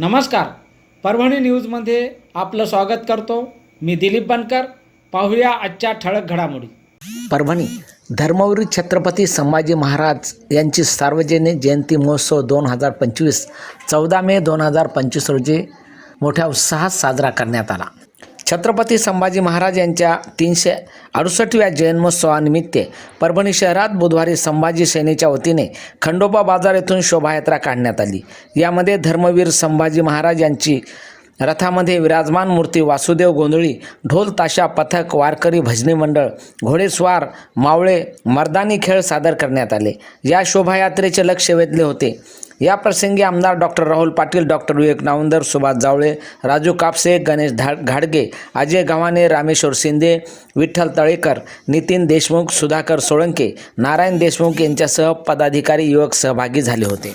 नमस्कार. परभणी न्यूजमध्ये आपलं स्वागत करतो. मी दिलीप बनकर. पाहूया आजच्या ठळक घडामोडी. परभणी धर्मवीर छत्रपती संभाजी महाराज यांची सार्वजनिक जयंती महोत्सव दोन हजार पंचवीस चौदा मे दोन हजार पंचवीस रोजी मोठ्या उत्साहात साजरा करण्यात आला. छत्रपती संभाजी महाराज यांच्या तीनशे अडुसष्टव्या जन्मोत्सवानिमित्त परभणी शहरात बुधवारी संभाजी सेनेच्या वतीने खंडोबा बाजार येथून शोभायात्रा काढण्यात आली. यामध्ये धर्मवीर संभाजी महाराज यांची रथामध्ये विराजमान मूर्ती वासुदेव गोंधळी ढोल ताशा पथक वारकरी भजनी मंडळ घोडेस्वार मावळे मर्दानी खेळ सादर करण्यात आले. या शोभायात्रेचे लक्ष वेधले होते. या प्रसंगी आमदार डॉक्टर राहुल पाटील डॉक्टर विवेक नावंदर सुभाष जावळे राजू कापसे गणेश धा घाडगे अजय गव्हाणे रामेश्वर शिंदे विठ्ठल तळेकर नितीन देशमुख सुधाकर सोळंके नारायण देशमुख यांच्यासह पदाधिकारी युवक सहभागी झाले होते.